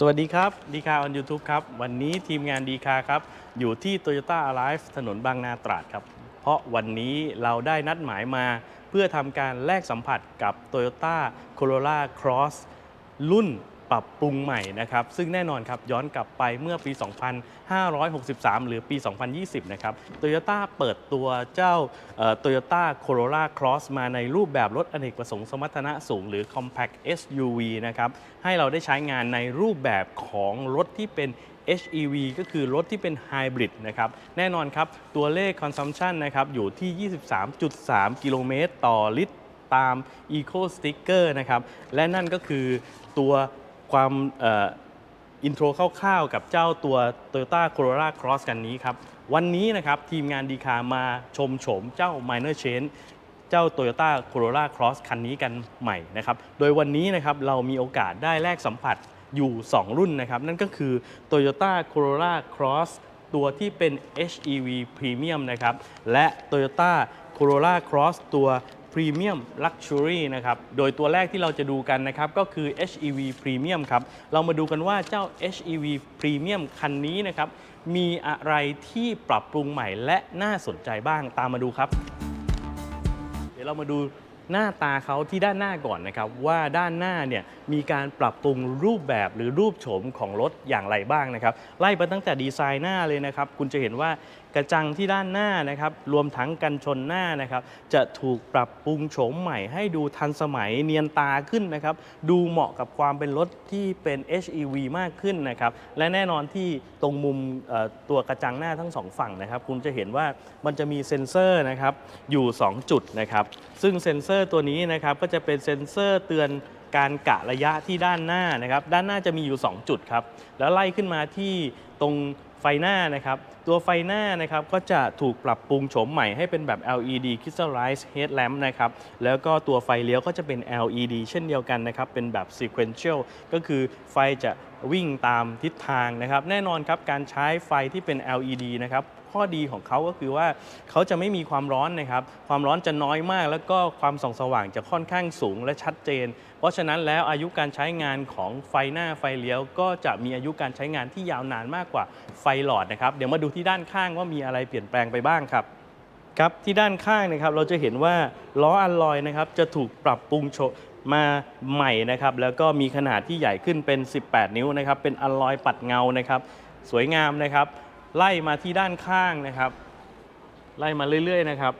สวัสดีครับดีคาออนยูทูบครับ วันนี้ทีมงานดีคาครับ อยู่ที่ Toyota Alive ถนนบางนาตราดครับ เพราะวันนี้เราได้นัดหมายมา เพื่อทำการแลกสัมผัสกับ Toyota Corolla Cross รุ่น ปรับปรุงใหม่นะครับ ซึ่งแน่นอนครับย้อนกลับไปเมื่อปี 2563 หรือปี 2020 นะครับ Toyota เปิดตัวเจ้าเอ่อ Toyota Corolla Cross มาในรูปแบบรถอเนกประสงค์สมรรถนะสูง หรือ Compact SUV นะครับ ให้เราได้ใช้งานในรูปแบบของรถที่เป็น HEV ก็คือรถที่เป็นไฮบริดนะครับ แน่นอนครับ ตัวเลข consumption นะครับ อยู่ที่ 23.3 กิโลเมตรต่อลิตรตาม Eco Sticker นะครับ และนั่นก็คือตัว ความอินโทรคร่าวๆกับเจ้าตัว Toyota Corolla Cross กันนี้ครับ วันนี้นะครับทีมงานดีคามาชมโฉมเจ้า Minor Change เจ้า Toyota Corolla Cross คันนี้กันใหม่นะครับ โดยวันนี้นะครับเรามีโอกาสได้แลกสัมผัสอยู่ 2 รุ่นนะครับ นั่นก็คือ Toyota Corolla Cross ตัวที่เป็น HEV Premium นะครับ และ Toyota Corolla Cross ตัว Premium Luxury นะครับ โดยตัวแรกที่เราจะดูกันนะครับ ก็คือ HEV Premium ครับ เรามาดูกันว่าเจ้า HEV Premium คันนี้นะครับ มีอะไรที่ปรับปรุงใหม่และน่าสนใจบ้างตามมาดูครับ เดี๋ยวเรามาดู หน้าตาเขาที่ด้านหน้าก่อนนะครับว่าด้านหน้าเนี่ยมีการปรับปรุงรูปแบบหรือรูปโฉมของรถอย่างไรบ้างนะครับไล่ไปตั้งแต่ดีไซน์หน้าเลยนะครับคุณจะเห็นว่ากระจังที่ด้านหน้านะครับรวมทั้งกันชนหน้านะครับจะถูกปรับปรุงโฉมใหม่ให้ดูทันสมัยเนียนตาขึ้นนะครับดูเหมาะกับความเป็นรถที่เป็น HEV มากขึ้นนะครับและแน่นอนที่ตรงมุมตัวกระจังหน้าทั้งสองฝั่งนะครับคุณจะเห็นว่ามันจะมีเซ็นเซอร์นะครับอยู่ 2 จุดนะครับซึ่งเซ็นเซอร์ตัวนี้นะครับก็จะเป็นเซ็นเซอร์เตือนการกะระยะที่ด้านหน้านะครับ ด้านหน้าจะมีอยู่ 2 จุดครับ แล้วไล่ขึ้นมาที่ตรงไฟหน้านะครับ ตัวไฟหน้านะครับก็จะถูกปรับปรุงโฉมใหม่ให้เป็นแบบ LED Crystallized Headlamp นะครับ แล้วก็ตัวไฟเลี้ยวก็จะเป็น LED เช่นเดียวกันนะครับ เป็นแบบ Sequential ก็คือไฟจะวิ่งตามทิศทางนะครับ แน่นอนครับการใช้ไฟที่เป็น LED นะครับ ข้อดีของเขาก็คือว่าเขาจะไม่มีความร้อนนะครับ ความร้อนจะน้อยมาก แล้วก็ความส่องสว่างจะค่อนข้างสูงและชัดเจน เพราะฉะนั้นแล้วอายุการใช้งานของไฟหน้าไฟเลี้ยว ก็จะมีอายุการใช้งานที่ยาวนานมากกว่าไฟหลอดนะครับ เดี๋ยวมาดูที่ด้านข้างว่ามีอะไรเปลี่ยนแปลงไปบ้างครับครับที่ด้านข้างนะครับเราจะเห็นว่าล้ออัลลอยนะครับจะถูกปรับปรุงโฉมาใหม่นะครับแล้วก็มีขนาดที่ใหญ่ขึ้นเป็น 18 นิ้วนะครับเป็นอัลลอยปัดเงานะครับสวยงามนะครับ ไล่มาที่ด้านข้างนะครับ ไล่มาเรื่อยๆนะครับ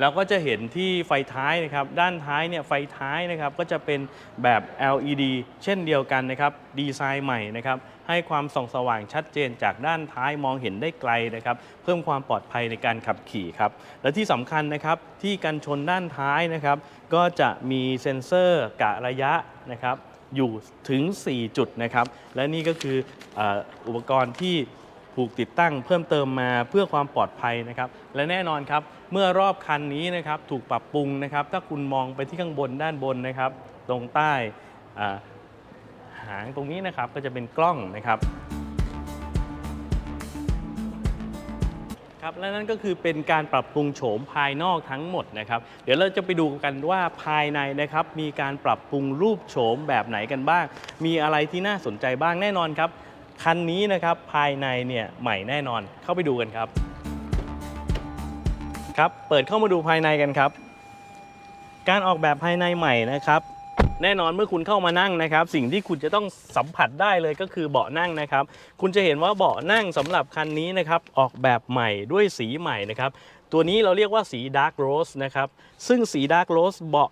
แล้วก็จะเห็นที่ไฟท้ายนะครับ ด้านท้ายเนี่ยไฟท้ายนะครับก็จะเป็นแบบ LED เช่นเดียวกันนะครับ ดีไซน์ใหม่นะครับ ให้ความส่องสว่างชัดเจนจากด้านท้ายมองเห็นได้ไกลนะครับ เพิ่มความปลอดภัยในการขับขี่ครับ และที่สำคัญนะครับที่กันชนด้านท้ายนะครับ ก็จะมีเซ็นเซอร์กะระยะนะครับ อยู่ถึง 4 จุดนะครับ และนี่ก็คือออุปกรณ์ที่ถูกติดตั้งเพิ่มเติมมาเพื่อความปลอดภัยนะครับ และแน่นอนครับ เมื่อรอบคันนี้นะครับถูกปรับปรุงนะครับ ถ้าคุณมองไปที่ข้างบนด้านบนนะครับ ตรงใต้หางตรงนี้นะครับก็จะเป็นกล้องนะครับ ครับและนั่นก็คือเป็นการปรับปรุงโฉมภายนอกทั้งหมดนะครับ เดี๋ยวเราจะไปดูกันว่าภายในนะครับมีการปรับปรุงรูปโฉมแบบไหนกันบ้าง มีอะไรที่น่าสนใจบ้างแน่นอนครับคันนี้นะครับภายในเนี่ยใหม่แน่นอนเข้าไปดูกันครับ ครับเปิดเข้ามาดูภายในกันครับ การออกแบบภายในใหม่นะครับ แน่นอนเมื่อคุณเข้ามานั่งนะครับ สิ่งที่คุณจะต้องสัมผัสได้เลยก็คือเบาะนั่งนะครับ คุณจะเห็นว่าเบาะนั่งสำหรับคันนี้นะครับออกแบบใหม่ด้วยสีใหม่นะครับ ตัวนี้เราเรียกว่าสี Dark Rose นะครับ ซึ่งสี Dark Rose เบาะ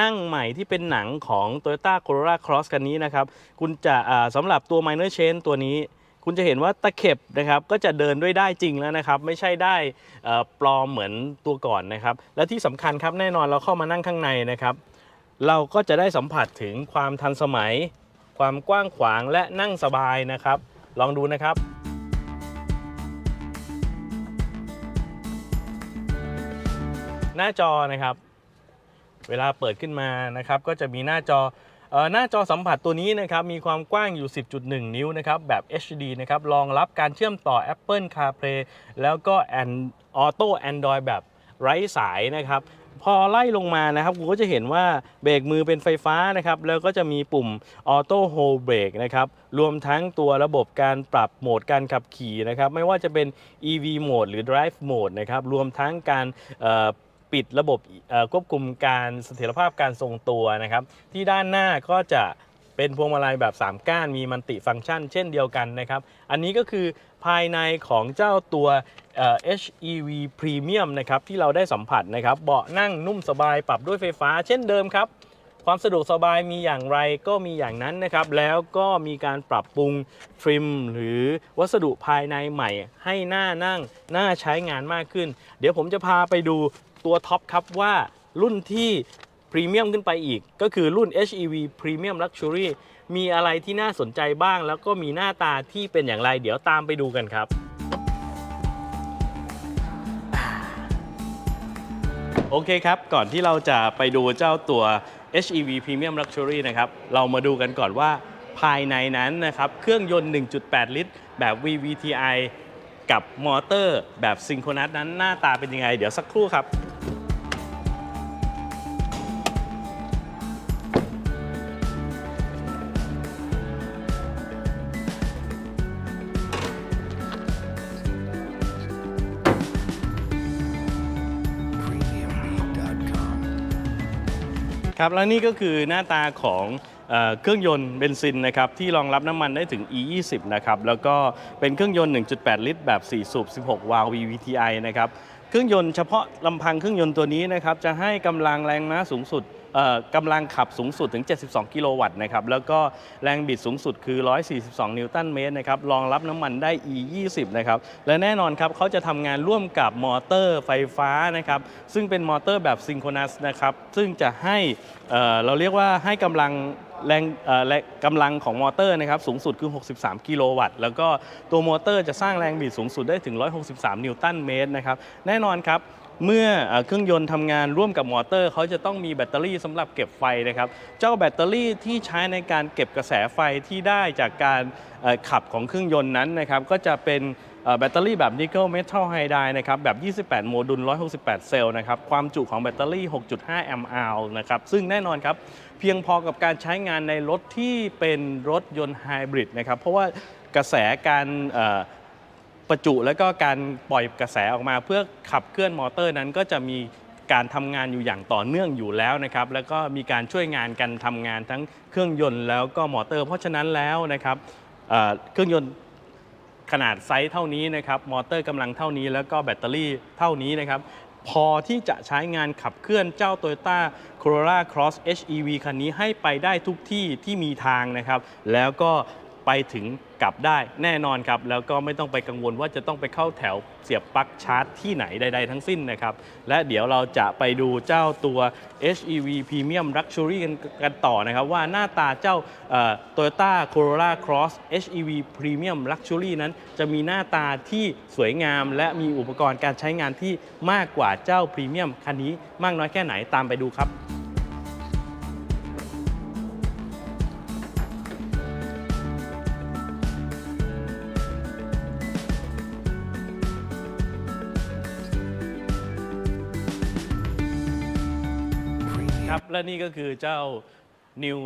นั่งใหม่ที่เป็นหนังของ Toyota Corolla Cross คันนี้นะครับ คุณจะอ่าสำหรับตัว Minor Chain ตัวนี้ คุณจะเห็นว่าตะเข็บนะครับ ก็จะเดินด้วยได้จริงแล้วนะครับ ไม่ใช่ได้ปลอมเหมือนตัวก่อนนะครับ และที่สำคัญครับแน่นอนเราเข้ามานั่งข้างในนะครับ เราก็จะได้สัมผัสถึงความทันสมัย ความกว้างขวางและนั่งสบายนะครับ ลองดูนะครับหน้าจอนะครับ เวลาเปิดขึ้นมานะครับ ก็จะมีหน้าจออหน้าจอสัมผัสตัวนี้นะครับ มีความกว้างอยู่ 10.1 นิ้วนะครับ แบบ HD นะครับ รองรับการเชื่อมต่อ Apple CarPlay แล้วก็ Auto Android แบบไร้สายนะครับ พอไล่ลงมานะครับคุณก็จะเห็นว่าเบรกมือเป็นไฟฟ้านะครับแล้วก็จะมีปุ่มออโต้โฮเบรกนะครับรวมทั้งตัวระบบการปรับโหมดการขับขี่นะครับไม่ว่าจะเป็น EV โหมดหรือ Drive โหมดนะครับรวมทั้งการปิดระบบควบคุมการเสถียรภาพการทรงตัวนะครับ ที่ด้านหน้าก็จะเป็นพวงมาลัยแบบ 3 ก้านมีมัลติฟังก์ชันเช่นเดียวกันนะครับ อันนี้ก็คือ ภายในของเจ้าตัว HEV Premium นะครับที่เราได้สัมผัสนะครับเบาะนั่งนุ่มสบายปรับด้วยไฟฟ้าเช่นเดิมครับ ความสะดวกสบายมีอย่างไรก็มีอย่างนั้นนะครับ แล้วก็มีการปรับปรุงทริม หรือวัสดุภายในใหม่ ให้หน้านั่งหน่าใช้งานมากขึ้น เดี๋ยวผมจะพาไปดูตัวท็อปครับว่ารุ่นที่พรีเมียมขึ้นไปอีก ก็คือรุ่น HEV Premium Luxury มีอะไรที่น่าสนใจบ้าง แล้วก็มีหน้าตาที่เป็นอย่างไร เดี๋ยวตามไปดูกันครับโอเคครับ ก่อนที่เราจะไปดูเจ้าตัว HEV Premium Luxury นะครับ เรามาดูกันก่อนว่าภายในนั้นนะครับ เครื่องยนต์ 1.8 ลิตร แบบ VVTi กับมอเตอร์แบบซิงโครนัสนั้นหน้าตาเป็นยังไง เดี๋ยวสักครู่ครับ ครับและนี่ก็คือหน้าตาของเอเครื่องยนต์เบนซินนะครับที่รองรับน้ำมันได้ถึง E20 นะครับแล้วก็เป็นเครื่องยนต์ 1.8 ลิตร แบบ 4 สูบ 16 วาล์ว VVTi นะครับเครื่องยนต์เฉพาะลำพังเครื่องยนต์ตัวนี้นะครับจะให้กำลังแรงม้าสูงสุด กำลังขับสูงสุดถึง 72 กิโลวัตต์นะครับ แล้วก็แรงบิดสูงสุดคือ 142 นิวตันเมตรนะครับ รองรับน้ำมันได้ E20 นะครับ และแน่นอนครับเขาจะทำงานร่วมกับมอเตอร์ไฟฟ้านะครับ ซึ่งเป็นมอเตอร์แบบซิงโครนัสนะครับ ซึ่งจะให้เเราเรียกว่าให้กำลังแรงแรงกำลังของมอเตอร์นะครับสูงสุดคือ 63 กิโลวัตต์ แล้วก็ตัวมอเตอร์จะสร้างแรงบิดสูงสุดได้ถึง 163 นิวตันเมตรนะครับ แน่นอนครับ เมื่อเอ่อเครื่องยนต์ทำงานร่วมกับมอเตอร์เขาจะต้องมีแบตเตอรี่สำหรับเก็บไฟนะครับ เจ้าแบตเตอรี่ที่ใช้ในการเก็บกระแสไฟที่ได้จากการขับของเครื่องยนต์นั้นนะครับ ก็จะเป็นแบตเตอรี่แบบนิกเกิลเมทัลไฮไดนะครับ แบบ 28 โมดูล 168 เซลล์นะครับ ความจุของแบตเตอรี่ 6.5 แอมป์อาวนะครับ ซึ่งแน่นอนครับ เพียงพอกับการใช้งานในรถที่เป็นรถยนต์ไฮบริดนะครับ เพราะว่ากระแสการ ประจุแล้วก็การปล่อยกระแสออกมา เพื่อขับเคลื่อนมอเตอร์นั้นก็จะมีการทำงานอยู่อย่างต่อเนื่องอยู่แล้วนะครับแล้วก็มีการช่วยงานกันทำงานทั้งเครื่องยนต์แล้วก็มอเตอร์ เพราะฉะนั้นแล้วนะครับเอ่อเครื่องยนต์ขนาดไซส์เท่านี้นะครับมอเตอร์กำลังเท่านี้แล้วก็แบตเตอรี่เท่านี้นะครับพอที่จะใช้งานขับเคลื่อนเจ้า Toyota Corolla Cross HEV คันนี้ให้ไปได้ทุกที่ที่มีทางนะครับ แล้วก็ไปถึง กลับได้แน่นอนครับ แล้วก็ไม่ต้องไปกังวลว่าจะต้องไปเข้าแถวเสียบปลั๊กชาร์จที่ไหนใด ๆ ทั้งสิ้นนะครับ และเดี๋ยวเราจะไปดูเจ้าตัว HEV Premium Luxury กันกันต่อนะครับ ว่าหน้าตาเจ้า Toyota Corolla Cross HEV Premium Luxury นั้น จะมีหน้าตาที่สวยงาม และมีอุปกรณ์การใช้งานที่มากกว่าเจ้าพรีเมียมคันนี้มากน้อยแค่ไหนตามไปดูครับ นี่ก็คือเจ้า New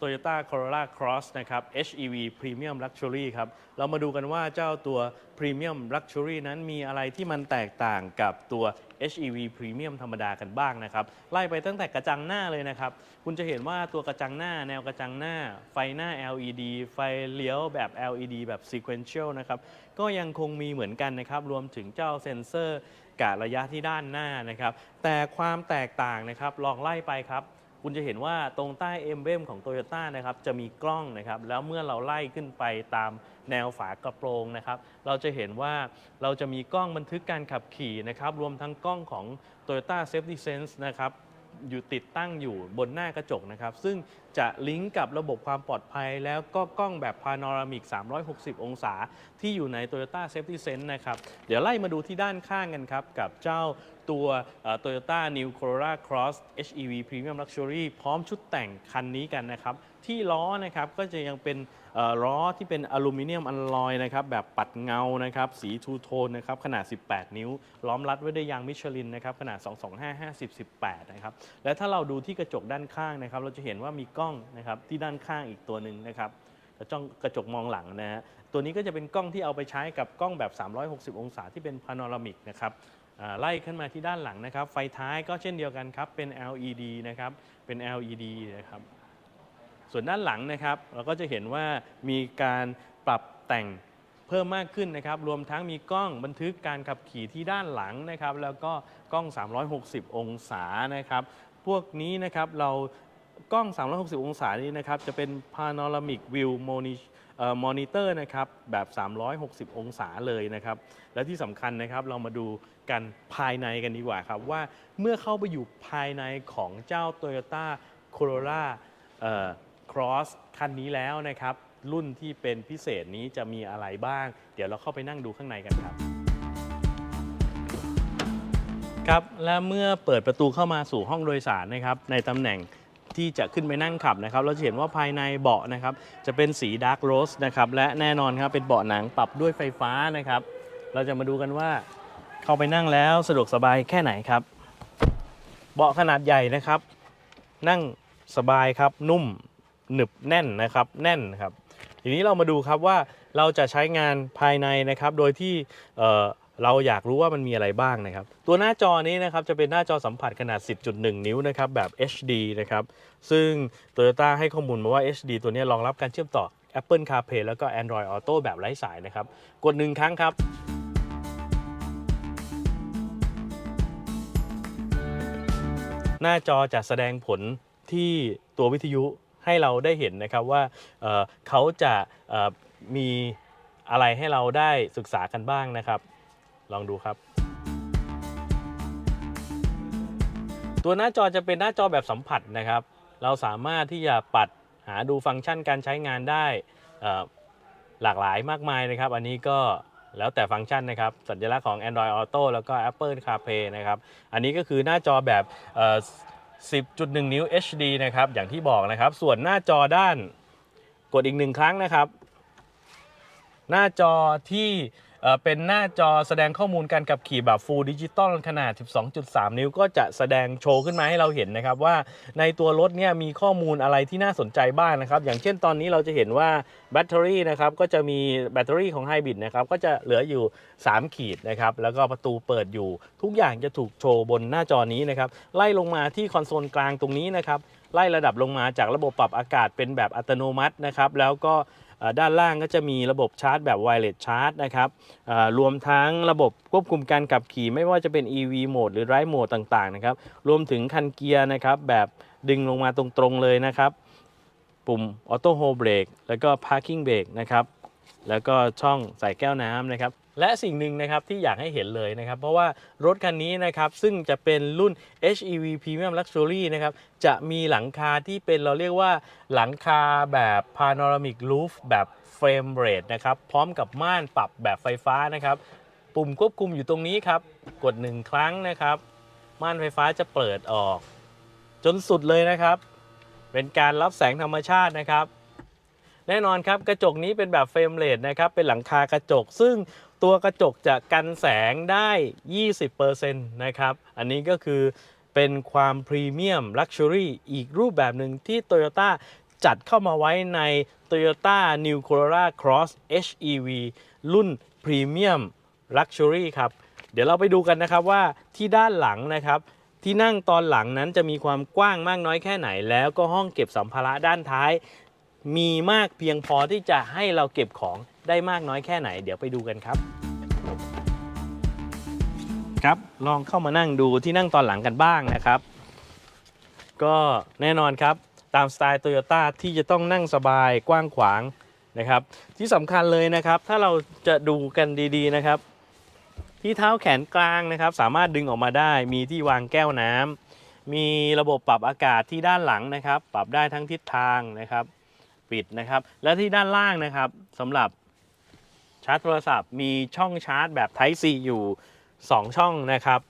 Toyota Corolla Cross นะครับ HEV Premium Luxury ครับ เรามาดูกันว่าเจ้าตัว Premium Luxury นั้นมีอะไรที่มันแตกต่างกับตัว HEV Premium ธรรมดากันบ้างนะครับ ไล่ไปตั้งแต่กระจังหน้าเลยนะครับ คุณจะเห็นว่าตัวกระจังหน้า แนวกระจังหน้า ไฟหน้า LED ไฟเลี้ยวแบบ LED แบบ Sequential นะครับ ก็ยังคงมีเหมือนกันนะครับ รวมถึงเจ้าเซ็นเซอร์กะระยะที่ด้านหน้านะครับ แต่ความแตกต่างนะครับ ลองไล่ไปครับ คุณจะเห็นว่าตรงใต้เอ็มเบมของ Toyota นะครับจะมีกล้องนะครับแล้วเมื่อเราไล่ขึ้นไปตามแนวฝากระโปรงนะครับเราจะเห็นว่าเราจะมีกล้องบันทึกการขับขี่นะครับรวมทั้งกล้องของ Toyota Safety Sense นะครับอยู่ติดตั้งอยู่บนหน้ากระจกนะครับ ซึ่งจะลิงก์กับระบบความปลอดภัย แล้วก็กล้องแบบพา n o รามิก 360 องศา ที่อยู่ใน Toyota Safety Sense นะครับ เดี๋ยวไล่มาดูที่ด้านข้างกันครับ กับเจ้า ตัว Toyota New Corolla Cross HEV Premium Luxury พร้อมชุดแต่งคันนี้กันนะครับ ที่ล้อนะครับก็จะยังเป็นล้อที่เป็นอลูมิเนียมอลลอยนะครับแบบปัดเงานะครับสีทูโทนนะครับขนาด 18 นิ้ว ล้อมรัดไว้ด้วยยางมิชลินนะครับขนาด 225 50 18 นะครับ และถ้าเราดูที่กระจกด้านข้างนะครับ เราจะเห็นว่ามีกล้องนะครับที่ด้านข้างอีกตัวหนึ่งนะครับกระจกกระจกมองหลังนะฮะตัวนี้ก็จะเป็นกล้องที่เอาไปใช้กับกล้องแบบ 360 องศาที่เป็นพาโนรามิกนะครับ ไล่ขึ้นมาที่ด้านหลังนะครับ ไฟท้ายก็เช่นเดียวกันครับ เป็น LED นะครับ เป็น LED นะครับ ส่วนด้านหลังนะครับ เราก็จะเห็นว่ามีการปรับแต่งเพิ่มมากขึ้นนะครับ รวมทั้งมีกล้องบันทึกการขับขี่ที่ด้านหลังนะครับ แล้วก็กล้อง 360 องศานะครับ พวกนี้นะครับ เรากล้อง 360 องศานี้นะครับ จะเป็น panoramic view moni- เอ่อ monitor นะครับแบบ 360 องศาเลยนะครับ และที่สำคัญนะครับเรามาดูกันภายในกันดีกว่าครับว่าเมื่อเข้าไปอยู่ภายในของเจ้า Toyota Corolla Cross คันนี้แล้วนะครับ รุ่นที่เป็นพิเศษนี้จะมีอะไรบ้าง เดี๋ยวเราเข้าไปนั่งดูข้างในกันครับ ครับและเมื่อเปิดประตูเข้ามาสู่ห้องโดยสารนะครับในตำแหน่ง ที่จะขึ้นไปนั่งขับนะครับ เราจะเห็นว่าภายในเบาะนะครับ จะเป็นสีดาร์กโรสนะครับ และแน่นอนครับเป็นเบาะหนังปรับด้วยไฟฟ้านะครับ เราจะมาดูกันว่าเข้าไปนั่งแล้วสะดวกสบายแค่ไหนครับ เบาะขนาดใหญ่นะครับ นั่งสบายครับนุ่มหนึบแน่นนะครับ แน่นครับ ทีนี้เรามาดูครับว่าเราจะใช้งานภายในนะครับ โดยที่เอ่อ เราอยากรู้ว่ามันมีอะไรบ้างนะครับ ตัวหน้าจอนี้นะครับจะเป็นหน้าจอสัมผัสขนาด 10.1 นิ้วนะครับแบบ HD นะครับ ซึ่ง Toyota ให้ข้อมูลมาว่า HD ตัวนี้รองรับการเชื่อมต่อ Apple CarPlay แล้วก็ Android Auto แบบไร้สายนะครับ กดหนึ่งครั้งครับหน้าจอจะแสดงผลที่ตัววิทยุให้เราได้เห็นนะครับว่าเเขาจะมีอะไรให้เราได้ศึกษากันบ้างนะครับ ลองดูครับ ตัวหน้าจอจะเป็นหน้าจอแบบสัมผัสนะครับ เราสามารถที่จะปัดหาดูฟังก์ชันการใช้งานได้หลากหลายมากมายนะครับ อันนี้ก็แล้วแต่ฟังก์ชันนะครับ สัญลักษณ์ของ Android Auto แล้วก็ Apple CarPlay นะครับ อันนี้ก็คือหน้าจอแบบ 10.1 นิ้ว HD นะครับ อย่างที่บอกนะครับ ส่วนหน้าจอด้านกดอีกหนึ่งครั้งนะครับ หน้าจอที่ เป็นหน้าจอแสดงข้อมูลการขับขี่แบบ Full Digital ขนาด 12.3 นิ้วก็จะแสดงโชว์ขึ้นมาให้เราเห็นนะครับ ว่าในตัวรถเนี่ยมีข้อมูลอะไรที่น่าสนใจบ้างนะครับ อย่างเช่นตอนนี้เราจะเห็นว่าแบตเตอรี่นะครับก็จะมีแบตเตอรี่ของไฮบริดนะครับก็จะเหลืออยู่ 3 ขีดนะครับแล้วก็ประตูเปิดอยู่ ทุกอย่างจะถูกโชว์บนหน้าจอนี้นะครับไล่ลงมาที่คอนโซลกลางตรงนี้นะครับไล่ระดับลงมาจากระบบปรับอากาศเป็นแบบอัตโนมัตินะครับแล้วก็ ด้านล่างก็จะมีระบบชาร์จแบบไวเลสชาร์จนะครับรวมทั้งระบบควบคุมการขับขี่ไม่ว่าจะเป็น EV โหมดหรือไร้โหมดต่างๆนะครับรวมถึงคันเกียร์นะครับแบบดึงลงมาตรงๆเลยนะครับ ปุ่มออโต้โฮเบรกแล้วก็พาร์คิ่งเบรกนะครับ แล้วก็ช่องใส่แก้วน้ำนะครับ และสิ่งหนึ่งนะครับที่อยากให้เห็นเลยนะครับ เพราะว่ารถคันนี้นะครับซึ่งจะเป็นรุ่น HEV Premium Luxury นะครับจะมีหลังคาที่เป็นเราเรียกว่าหลังคาแบบ Panoramic Roof แบบ Frame Rate นะครับพร้อมกับม่านปรับแบบไฟฟ้านะครับ ปุ่มควบคุมอยู่ตรงนี้ครับ กดหนึ่งครั้งนะครับ ม่านไฟฟ้าจะเปิดออก จนสุดเลยนะครับ เป็นการรับแสงธรรมชาตินะครับ แน่นอนครับกระจกนี้เป็นแบบเฟรมเลสนะครับเป็นหลังคากระจก ซึ่งตัวกระจกจะกันแสงได้ 20%นะครับ อันนี้ก็คือเป็นความพรีเมียมลักชัวรี่อีกรูปแบบหนึ่งที่ Toyota จัดเข้ามาไว้ใน Toyota New Corolla Cross HEV รุ่น Premium Luxury ครับ เดี๋ยวเราไปดูกันนะครับว่าที่ด้านหลังนะครับที่นั่งตอนหลังนั้นจะมีความกว้างมากน้อยแค่ไหน แล้วก็ห้องเก็บสัมภาระด้านท้าย มีมากเพียงพอที่จะให้เราเก็บของได้มากน้อยแค่ไหน เดี๋ยวไปดูกันครับ ครับลองเข้ามานั่งดูที่นั่งตอนหลังกันบ้างนะครับ ก็แน่นอนครับตามสไตล์โตโยต้าที่จะต้องนั่งสบายกว้างขวางนะครับ ที่สำคัญเลยนะครับ ถ้าเราจะดูกันดีๆนะครับ ที่เท้าแขนกลางนะครับ สามารถดึงออกมาได้ มีที่วางแก้วน้ำมีระบบปรับอากาศที่ด้านหลังนะครับ ปรับได้ทั้งทิศทางนะครับ ปิดนะครับ และที่ด้านล่างนะครับสำหรับชาร์จโทรศัพท์มีช่องชาร์จแบบ Type C อยู่ 2 ช่องนะครับ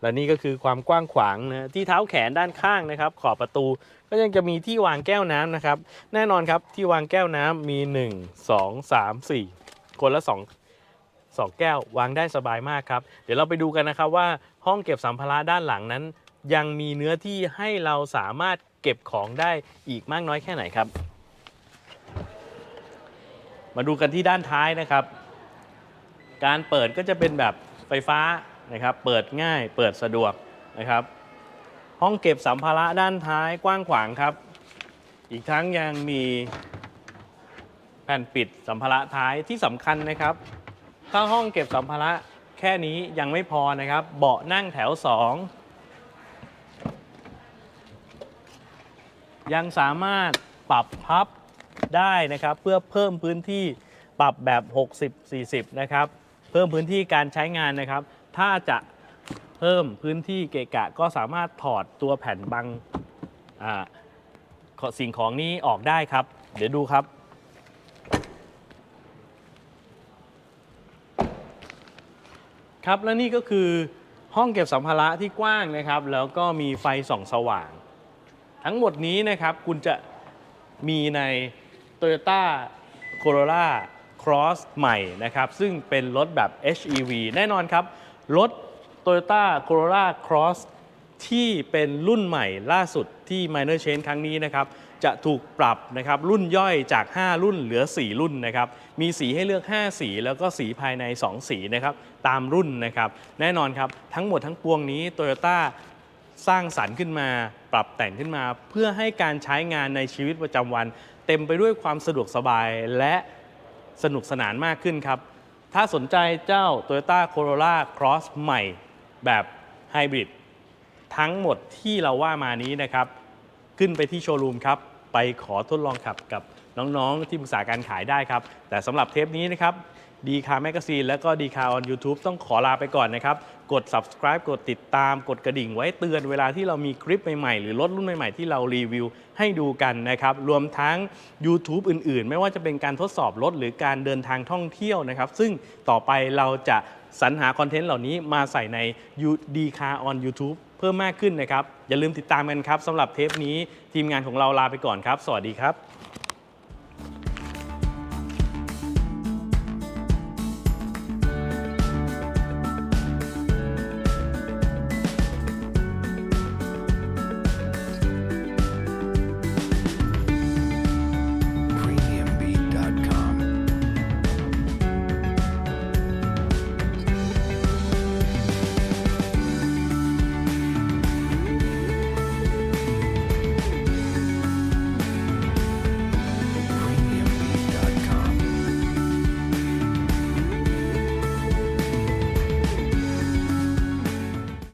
และนี่ก็คือความกว้างขวางนะที่เท้าแขนด้านข้างนะครับ ขอบประตูก็ยังจะมีที่วางแก้วน้ำนะครับ แน่นอนครับที่วางแก้วน้ำมี 1 2 3 4 คนละ 2 2 แก้ววางได้สบายมากครับ เดี๋ยวเราไปดูกันนะครับว่าห้องเก็บสัมภาระด้านหลังนั้น ยังมีเนื้อที่ให้เราสามารถเก็บของได้อีกมากน้อยแค่ไหนครับ มาดูกันที่ด้านท้ายนะครับ การเปิดก็จะเป็นแบบไฟฟ้านะครับ เปิดง่ายเปิดสะดวกนะครับ ห้องเก็บสัมภาระด้านท้ายกว้างขวางครับ อีกทั้งยังมีแผ่นปิดสัมภาระท้ายที่สำคัญนะครับ ถ้าห้องเก็บสัมภาระแค่นี้ยังไม่พอนะครับ เบาะนั่งแถว 2 ยังสามารถปรับพับ ได้นะครับ เพื่อเพิ่มพื้นที่ปรับแบบ 60-40 นะครับ เพิ่มพื้นที่การใช้งานนะครับ ถ้าจะเพิ่มพื้นที่เกะกะก็สามารถถอดตัวแผ่นบังสิ่งของนี้ออกได้ครับ เดี๋ยวดูครับ ครับและนี่ก็คือห้องเก็บสัมภาระที่กว้างนะครับ แล้วก็มีไฟส่องสว่าง ทั้งหมดนี้นะครับคุณจะมีใน Toyota Corolla Cross ใหม่นะครับ ซึ่งเป็นรถแบบ HEV แน่นอนครับ รถ Toyota Corolla Cross ที่เป็นรุ่นใหม่ล่าสุดที่ Minor Change ครั้งนี้นะครับ จะถูกปรับนะครับรุ่นย่อยจาก 5 รุ่นเหลือ 4 รุ่นนะครับ มีสีให้เลือก 5 สี แล้วก็สีภายใน 2 สีนะครับ ตามรุ่นนะครับ แน่นอนครับทั้งหมดทั้งปวงนี้ Toyota สร้างสรรค์ขึ้นมา ปรับแต่งขึ้นมา เพื่อให้การใช้งานในชีวิตประจำวัน เต็มไปด้วยความสะดวกสบายและสนุกสนานมากขึ้นครับ ถ้าสนใจเจ้า Toyota Corolla Cross ใหม่แบบไฮบริดทั้งหมดที่เราว่ามานี้นะครับ ขึ้นไปที่โชว์รูมครับ ไปขอทดลองขับกับ น้องๆ ที่ปรึกษาการขายได้ครับ แต่สำหรับเทปนี้นะครับดีคาแมกซีนและก็ดีคาออน YouTube ต้องขอลาไปก่อนนะครับ กด subscribe กดติดตาม กดกระดิ่งไว้เตือนเวลาที่เรามีคลิปใหม่ๆ หรือรถรุ่นใหม่ๆ ที่เรารีวิวให้ดูกันนะครับ รวมทั้ง YouTube อื่นๆ ไม่ว่าจะเป็นการทดสอบรถหรือการเดินทางท่องเที่ยวนะครับ ซึ่งต่อไปเราจะสรรหาคอนเทนต์เหล่านี้มาใส่ใน d c a r on YouTube เพิ่มมากขึ้นนะครับ อย่าลืมติดตามกันครับสำหรับเทปนี้ทีมงานของเราลาไปก่อนครับ สวัสดีครับ